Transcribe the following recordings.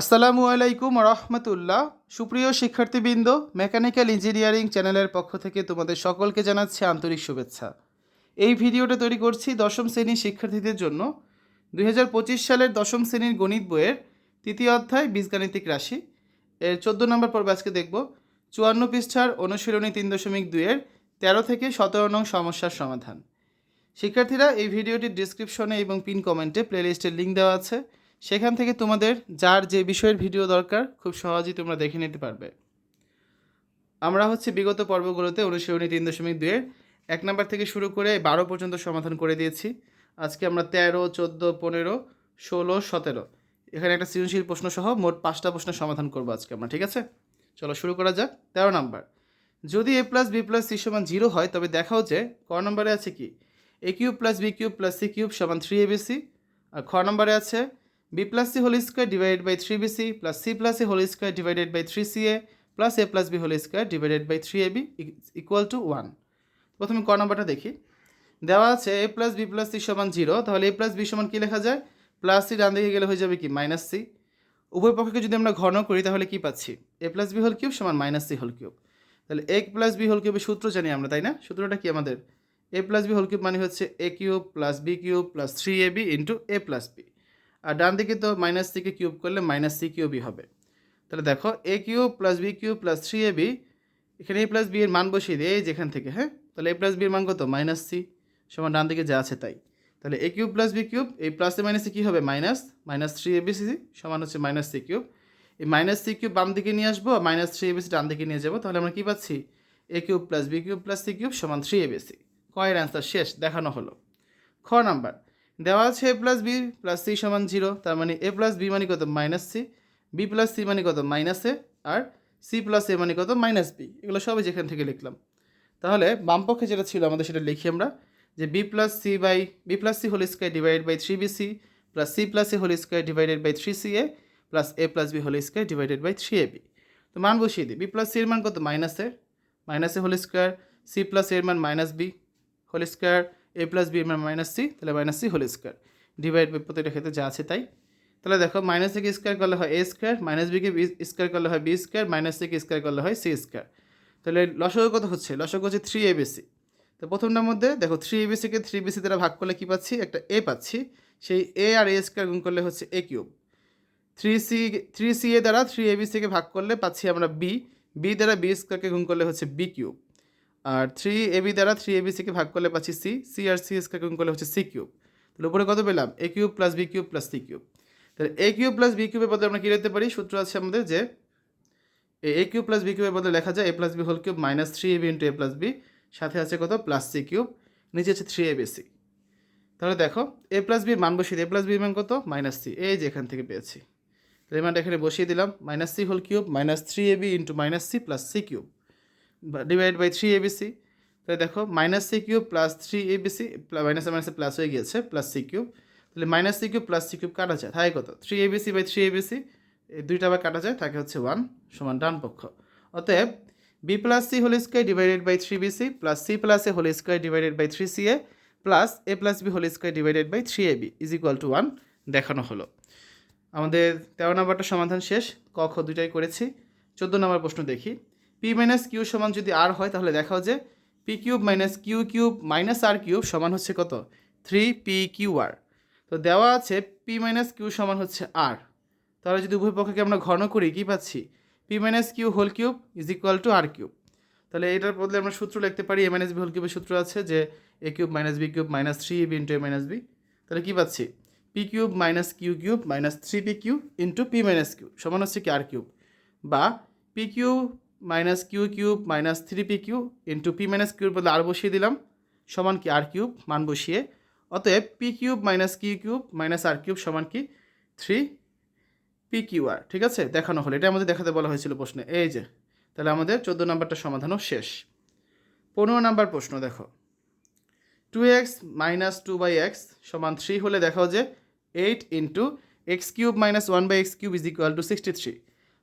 আসসালামু আলাইকুম রহমতুল্লাহ। সুপ্রিয় শিক্ষার্থীবৃন্দ, মেকানিক্যাল ইঞ্জিনিয়ারিং চ্যানেলের পক্ষ থেকে তোমাদের সকলকে জানাচ্ছি আন্তরিক শুভেচ্ছা। এই ভিডিওটা তৈরি করছি দশম শ্রেণির শিক্ষার্থীদের জন্য। দু হাজার পঁচিশ সালের দশম শ্রেণির গণিত বইয়ের তৃতীয় অধ্যায়, বীজগাণিতিক রাশি। এর চোদ্দ নম্বর পর্বে আজকে দেখব। চুয়ান্ন পৃষ্ঠার অনুশীলনী তিন দশমিক দুইয়ের তেরো থেকে সতেরো নং সমস্যার সমাধান। শিক্ষার্থীরা এই ভিডিওটির ডিসক্রিপশনে এবং পিন কমেন্টে প্লেলিস্টের লিঙ্ক দেওয়া আছে। সেখান থেকে তোমাদের যার যে বিষয়ের ভিডিও দরকার, খুব সহজেই তোমরা দেখে নিতে পারবে। আমরা হচ্ছে বিগত পর্বগুলোতে অনুশীলনী তিন দশমিক দুয়ের এক নাম্বার থেকে শুরু করে বারো পর্যন্ত সমাধান করে দিয়েছি। আজকে আমরা তেরো, চোদ্দ, পনেরো, ষোলো, সতেরো। এখানে একটা সৃজনশীল প্রশ্ন সহ মোট পাঁচটা প্রশ্নের সমাধান করব আজকে আমরা, ঠিক আছে? চলো শুরু করা যাক। তেরো নাম্বার। যদি A plus B plus C সমান জিরো হয়, তবে দেখাও যে ক নম্বরে আছে কি? A cube plus B cube plus C cube সমান থ্রি এ বি সি। আর খ নম্বরে আছে B plus C whole square divided by three B C plus C plus A whole square divided by three C A plus A plus B whole square divided by three A B equal to one. প্রথমে ক নম্বরটা দেখি। দেওয়া আছে A plus B plus C সমান zero, তাহলে A plus B সমান কী লেখা যায়? প্লাস সি ডান দিকে গেলে হয়ে যাবে কি? Minus C. উভয় পক্ষকে যদি আমরা ঘন করি, তাহলে কি পাচ্ছি? A plus B whole cube সমান মাইনাস সি হোল কিউব। তাহলে এ প্লাস বি হোল কিউবের সূত্র জানি আমরা, তাই না? সূত্রটা কি আমাদের? A plus B whole cube মানে হচ্ছে A cube plus B cube plus three A B into A plus B. আর ডান দিকে তো মাইনাস সিকে কিউব করলে মাইনাস সি কিউবই হবে। তাহলে দেখো A cube plus B cube plus three A B এখানে এ প্লাস বি এর মান বসিয়ে দিই, এই যেখান থেকে হ্যাঁ? তাহলে এ প্লাস বি এর মান কত? মাইনাস সি সমান ডান দিকে যা আছে তাই। তাহলে A cube plus B cube এই প্লাসে মাইনাসে কী হবে? Minus minus three A B C সমান হচ্ছে মাইনাস সি কিউব এই মাইনাস সি কিউব বাম দিকে নিয়ে আসব minus three A B C ডান দিকে নিয়ে যাব, তাহলে আমরা কী পাচ্ছি? A cube plus B cube plus C cube সমান থ্রি এ বি সি কয়ের অ্যান্সার শেষ, দেখানো হলো। খ নাম্বার দেওয়া আছে A plus B plus C সমান জিরো, তার মানে এ প্লাস বি মানে কত? Minus C. B plus C মানে কত? Minus A. R C plus A মানে কত? Minus B. এগুলো সবই যেখান থেকে লিখলাম। তাহলে বামপক্ষে যেটা ছিল, আমাদের সেটা লিখি আমরা, যে B plus C by, B plus C whole square divided by three B C, plus C plus A whole square divided by three C A, plus A plus B whole square divided by three A B. তো মান বসিয়ে দিই। B plus C এর মান কত? Minus A. Minus A whole square, C plus এর মান minus B whole square A plus B minus C তাহলে minus C whole square divide by প্রত্যেকটা ক্ষেত্রে যা আছে তাই। তাহলে দেখো মাইনাস থেকে স্কোয়ার করলে হয় এ স্কোয়ার মাইনাস বিকে বি স্কোয়ার করলে হয় বি স্কোয়ার মাইনাস থেকে স্কোয়ার করলে হয় সি স্কোয়ার তাহলে লসক কত হচ্ছে? লসক হচ্ছে থ্রি এ বিসি তো প্রথমটার মধ্যে দেখো থ্রি এ বিসিকে থ্রি বিসি দ্বারা ভাগ করলে কী পাচ্ছি? একটা এ পাচ্ছি। সেই এ আর এ স্কোয়ার গুণ করলে হচ্ছে a cube three c three c a দ্বারা থ্রি এ বিসিকে ভাগ করলে পাচ্ছি আমরা বি বি দ্বারা বি স্কোয়ারকে গুণ করলে হচ্ছে বি কিউব আর থ্রি এ বি দ্বারা থ্রি এ বিসিকে ভাগ করলে পাচ্ছি সি সি আর সি স্কোয়ারকে গুণ করলে হচ্ছে সি কিউব তাহলে উপরে কত পেলাম? A cube plus b cube plus c cube তাহলে এ কিউব প্লাস বি কিউবের বদলে আমরা কী লিখতে পারি? সূত্র আছে আমাদের যে a a cube plus b কিউবের বদলে লেখা যায় a plus b whole cube minus three a b into a plus b সাথে আছে কত? প্লাস সি কিউব নিচে আছে থ্রি এ বি সি তাহলে দেখো এ প্লাস বির মান বসিয়ে এ প্লাস বির মান কত? মাইনাস সি এই যে এখান থেকে পেয়েছি। তাহলে এখানে বসিয়ে দিলাম। Minus c whole cube minus three a b into minus c plus c cube divide by three a b c তাহলে দেখো minus c cube plus three a b c মাইনাসে মাইনাসে প্লাস হয়ে গিয়েছে প্লাস সি কিউব তাহলে minus c cube plus c cube কাটা যায়, থাকে কত? Three a b c by three a b c এই দুইটা আবার কাটা যায়, থাকে হচ্ছে ওয়ান সমান ডান পক্ষ। অতএব b plus c whole square divided by three b c plus c plus a whole square divided by three c a plus a plus b whole square divided by three a b is equal to one দেখানো হলো। আমাদের তেরো নম্বরটা সমাধান শেষ, ক, খ দুইটাই করেছি। চোদ্দ নম্বর প্রশ্ন দেখি। পি মাইনাস কিউ সমান যদি আর হয়, তাহলে দেখাও যে p cube minus q cube minus r cube সমান হচ্ছে কত? থ্রি পি কিউ আর তো দেওয়া আছে পি মাইনাস কিউ সমান হচ্ছে আর তাহলে যদি উভয় পক্ষকে আমরা ঘন করি, কী পাচ্ছি? P minus q whole cube is equal to r cube তাহলে এটার বদলে আমরা সূত্র লিখতে পারি এ মাইনাস বি হোল কিউবের সূত্র আছে যে a cube minus b cube minus three b into a minus b তাহলে কী পাচ্ছি? P cube minus q cube minus three p q into p minus q সমান হচ্ছে কি আর কিউব বা p q minus q cube minus three p q into p minus কিউর বদলে আর বসিয়ে দিলাম। সমান কি আর কিউব মান বসিয়ে। অতএব p cube minus q cube minus r cube সমান কি? থ্রি পি কিউ আর ঠিক আছে? দেখানো হলো। এটা আমাদের দেখাতে বলা হয়েছিল প্রশ্নে। এই যে, তাহলে আমাদের চোদ্দ নাম্বারটা সমাধানও শেষ। পনেরো নাম্বার প্রশ্ন দেখো। Two x minus two by x সমান থ্রি হলে দেখাও যে eight into x cube minus one by x cube is equal to sixty three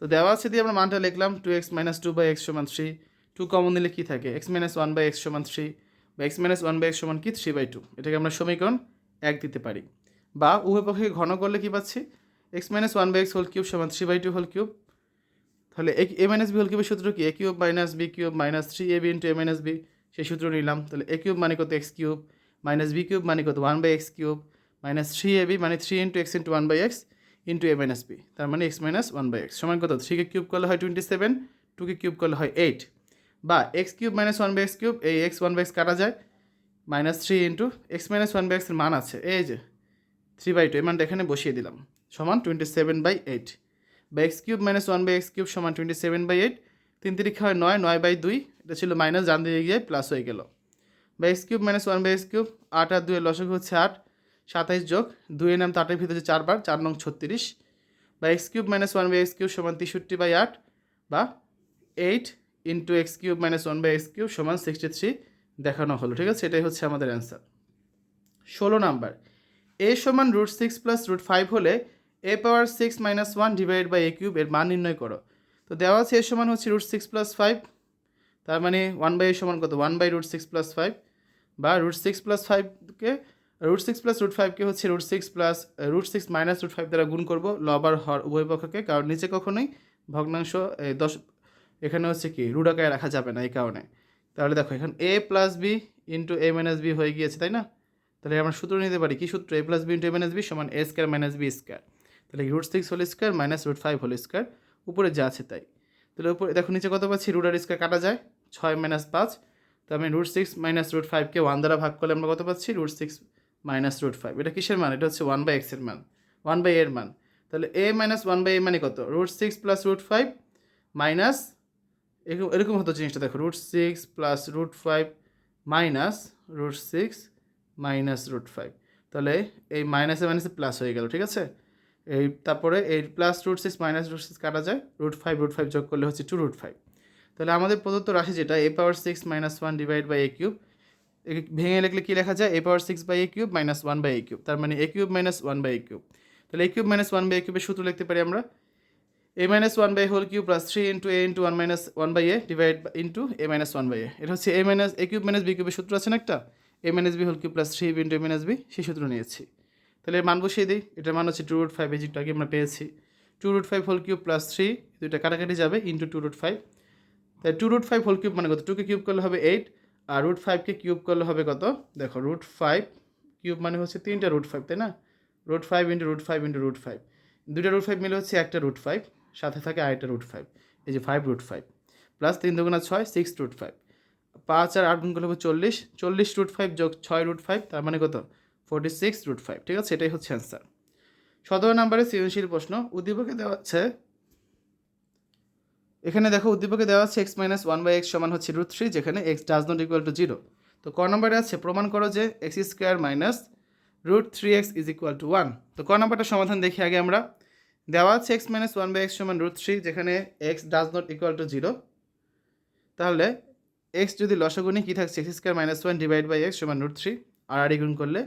তো দেওয়া আছে দিয়ে আমরা মানটা লিখলাম two x minus two by x সমান থ্রি টু কমন দিলে কী থাকে? X minus one by x সমান থ্রি বা x minus one by x সমান কি? থ্রি বাই টু এটাকে আমরা সমীকরণ এক দিতে পারি। বা উভয় পক্ষে ঘন করলে কী পাচ্ছি? X minus one by x whole cube সমান three by two whole cube তাহলে এ মাইনাস বি হোল কিউবের সূত্র কি? A cube minus b cube minus three a b into a minus b সেই সূত্র নিলাম। তাহলে এ কিউব মানে কত? X cube minus b cube মানে কত? One by x cube minus three a b মানে three into x into one by x into a minus b তার মানে x minus one by x সমান কত? থ্রিকে কিউব করলে হয় টোয়েন্টি সেভেন টুকে কিউব করলে হয় এইট বা x cube minus one by x cube এই এক্স ওয়ান বাই এক্স কাটা যায় minus three into x minus one by এক্সের মান আছে। এই যে থ্রি বাই টু এই মানটা এখানে বসিয়ে দিলাম। সমান টোয়েন্টি সেভেন বাই এইট বা x cube minus one by x cube সমান টোয়েন্টি সেভেন বাই এইট তিন তিরিক্ষা হয় নয় নয় বাই দুই, এটা ছিল মাইনাস জান দিয়ে গিয়ে প্লাস হয়ে গেল। বা x cube minus one by x cube আট আর দুয়ের লসক হচ্ছে আট সাতাইশ যোগ দুইয়ের নাম তো আটের ভিতরে চারবার চার নং ছত্রিশ। বা x cube minus one by x cube সমান তেষট্টি বাই আট বা eight into x cube minus one by x cube সমান সিক্সটি থ্রি দেখানো হলো। ঠিক আছে? এটাই হচ্ছে আমাদের অ্যান্সার। ষোলো নাম্বার। এ সমান root six plus root five হলে a power six minus one divide by a cube এর মান নির্ণয় করো। তো দেওয়া আছে এ সমান হচ্ছে রুট সিক্স প্লাস ফাইভ, তার মানে ওয়ান বাই এ সমান কত? One by root six plus five বা রুট সিক্স প্লাস ফাইভকে রুট সিক্স প্লাস রুট ফাইভকে হচ্ছে root six plus root six minus root five দ্বারা গুণ করব লবার হর উভয় পক্ষকে, কারণ নিচে কখনোই ভগ্নাংশ দশ, এখানে হচ্ছে কি রুট আকারে রাখা যাবে না এই কারণে। তাহলে দেখো, এখন a plus b into a minus b হয়ে গিয়েছে, তাই না? তাহলে আমরা সূত্র নিতে পারি, কি সূত্র? A plus b into a minus b সমান a square minus b square তাহলে root six whole square minus root five whole square উপরে যা আছে তাই। তাহলে উপরে, দেখো নিচে কত পাচ্ছি? রুট আর স্কোয়ার কাটা যায়, ছয় মাইনাস পাঁচ। তো আমি রুট সিক্স মাইনাস রুট ফাইভকে ওয়ান দ্বারা ভাগ করলে আমরা কত পাচ্ছি? Root six minus root five এটা কিসের মান? এটা হচ্ছে ওয়ান বাই এক্সের মান। ওয়ান বাই এর মান। তাহলে a minus one by a মানে কত? Root six plus root five minus এরকম এরকম হতো জিনিসটা, দেখো root six plus root five minus root six minus root five তাহলে এই মাইনাসে মাইনাসে প্লাস হয়ে গেল, ঠিক আছে? এই তারপরে এই plus root six minus root six কাটা যায় রুট ফাইভ রুট ফাইভ যোগ করলে হচ্ছে টু রুট ফাইভ তাহলে আমাদের প্রদত্ত রাশি যেটা a power six minus one divide by a cube ভেঙে লিখলে কী লেখা যায়? A power six by a cube minus one by a cube তার মানে a cube minus one by a cube তাহলে a cube minus one by a কিউবের সূত্র লিখতে পারি আমরা। A minus one by whole cube plus three into a into one minus one by a divide into a minus one by a এটা হচ্ছে a minus a cube minus b কিউবের সূত্র আছে না একটা? A minus b whole cube plus three into a minus b সেই সূত্র নিয়েছি। তাহলে মান বসিয়ে দিই। এটার মান হচ্ছে টু রুট ফাইভ এই যেটা আগে আমরা পেয়েছি। Two root five whole cube plus three দুইটা কাটাকাটি যাবে ইন্টু টু রুট ফাইভ তাই two root five whole cube মানে কত? টুকে কিউব করলে হবে এইট আর রুট ফাইভকে কিউব করলে হবে কত? দেখো রুট ফাইভ কিউব মানে হচ্ছে তিনটা রুট ফাইভ তাই না? Root five into root five into root five দুইটা রুট ফাইভ মিলে হচ্ছে একটা রুট ফাইভ সাথে থাকে আরেকটা রুট ফাইভ এই যে ফাইভ রুট ফাইভ প্লাস তিন দুগুণা ছয় সিক্স রুট ফাইভ পাঁচ আর আট গুণ করলে হবে চল্লিশ চল্লিশ রুট ফাইভ যোগ ছয় রুট ফাইভ তার মানে কত? ফোর্টি সিক্স রুট ফাইভ ঠিক আছে? এটাই হচ্ছে অ্যান্সার সতেরো নম্বরের সৃজনশীল প্রশ্ন, উদ্দীপকে দেওয়া আছে এখানে দেখো উদ্দীপকে দেওয়া আছে x minus one by x সমান হচ্ছে রুট থ্রি যেখানে x does not equal to zero তো ক নম্বরে আছে, প্রমাণ করো যে x square minus root three x is equal to one তো ক নম্বরটা সমাধান দেখি আগে আমরা। দেওয়া আছে x minus one by x সমান রুট থ্রি যেখানে x does not equal to zero তাহলে এক্স যদি লসগুণী কী থাকছে? X square minus one divide by x সমান রুট থ্রি আর আর গুণ করলে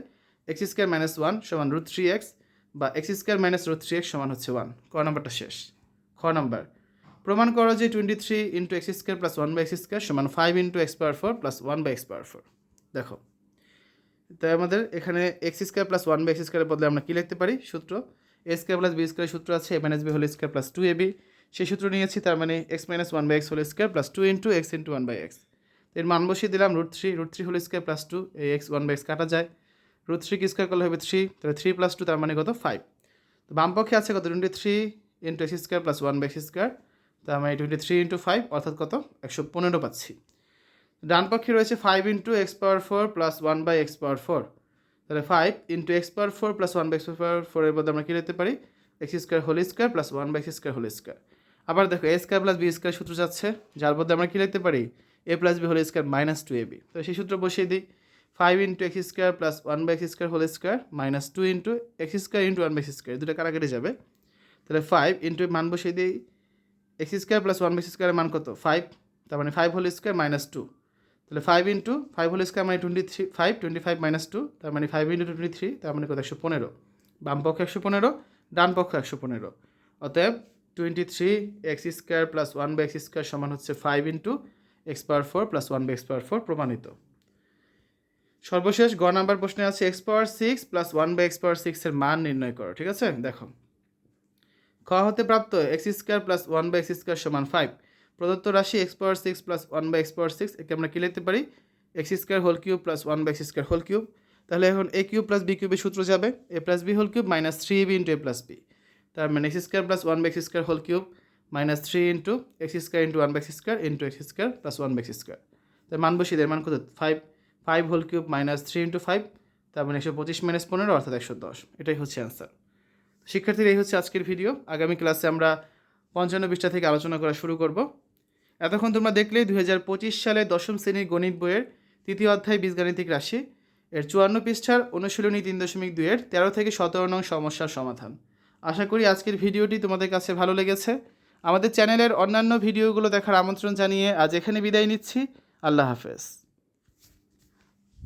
এক্স স্কোয়ার মাইনাস ওয়ান সমান রুট থ্রি এক্স বা x square minus root three x সমান হচ্ছে ওয়ান ক নম্বরটা শেষ। খ নম্বর প্রমাণ করো যে twenty three into x square plus one by x square সমান five into x power four plus one by x power four দেখো, তাই আমাদের এখানে x square plus one by x স্কোয়ারের বদলে আমরা কী লিখতে পারি? সূত্র a square plus b square সূত্র আছে a minus b whole square plus two a b সেই সূত্র নিয়েছি, তার মানে x minus one by x whole square plus two into x into one by এক্সের মান বসিয়ে দিলাম root three root three whole square plus two এই এক্স ওয়ান বাই এক্স কাটা যায়। রুট থ্রি কি স্কোয়ার করলে হবে? থ্রি তাহলে থ্রি প্লাস টু তার মানে কত? ফাইভ তো বামপক্ষে আছে কত? Twenty three into x square plus one by x square তার মানে টোয়েন্টি থ্রি ইন্টু ফাইভ অর্থাৎ কত? একশো পনেরো পাচ্ছি। ডান পক্ষে রয়েছে five into x power four plus one by x power four তাহলে five into x power four plus one by x power ফোরের বদলে আমরা কী লিখতে পারি? X square whole square plus one by x square whole square আবার দেখো a square plus b square সূত্র যাচ্ছে, যার বদলে আমরা কী লিখতে পারি? A plus b whole square minus two a b তো সেই সূত্র বসিয়ে দিই। Five into x square plus one by x square whole square minus two into x square into one by x square দুটো কারাকাটি যাবে। তাহলে ফাইভ ইন্টু মান বসিয়ে দিই। X square plus one by স্কোয়ারের মান কত? ফাইভ তার মানে five whole square minus two তাহলে five into five whole square মানে twenty three five twenty five minus two তার মানে ফাইভ ইন্টু টোয়েন্টি থ্রি তার মানে কত? একশো পনেরো। বাম পক্ষ একশো পনেরো, ডান পক্ষ একশো পনেরো। অতএব twenty three x square plus one by x square সমান হচ্ছে five into x power four plus one by x power four প্রমাণিত। সর্বশেষ গ নাম্বার প্রশ্নে আছে x power six plus one by x power সিক্সের মান নির্ণয় করো, ঠিক আছে? দেখো। খ হতে প্রাপ্ত x square plus one by x square সমান ফাইভ। প্রদত্ত রাশি x power six plus one by x power six, একে আমরা কী লিখতে পারি? X square whole cube plus one by x square whole cube. তাহলে এখন এ কিউব প্লাস বি কিউবের সূত্র যাবে। A plus b whole cube minus three b into a plus b. তার মানে x square plus one by x square whole cube minus three into x square into one by x square into x square plus one by x square. তার মান বসিয়ে দেয় মান কত? Five. Five whole cube minus three into five, তার মানে একশো পঁচিশ মাইনাস পনেরো, অর্থাৎ একশো দশ। এটাই হচ্ছে অ্যান্সার। শিক্ষার্থীর এই হচ্ছে আজকের ভিডিও আগামী ক্লাসে আমরা পঞ্চান্ন পৃষ্ঠা থেকে আলোচনা করা শুরু করব। এতক্ষণ তোমরা দেখলে দুই হাজার পঁচিশ সালে দশম শ্রেণির গণিত বইয়ের তৃতীয় অধ্যায় বীজগাণিতিক রাশি। এর চুয়ান্ন পৃষ্ঠার অনুশীলনী তিন দশমিক দুইয়ের তেরো থেকে সতেরো নং সমস্যার সমাধান। আশা করি আজকের ভিডিওটি তোমাদের কাছে ভালো লেগেছে। আমাদের চ্যানেলের অন্যান্য ভিডিওগুলো দেখার আমন্ত্রণ জানিয়ে আজ এখানে বিদায় নিচ্ছি। আল্লাহ হাফেজ।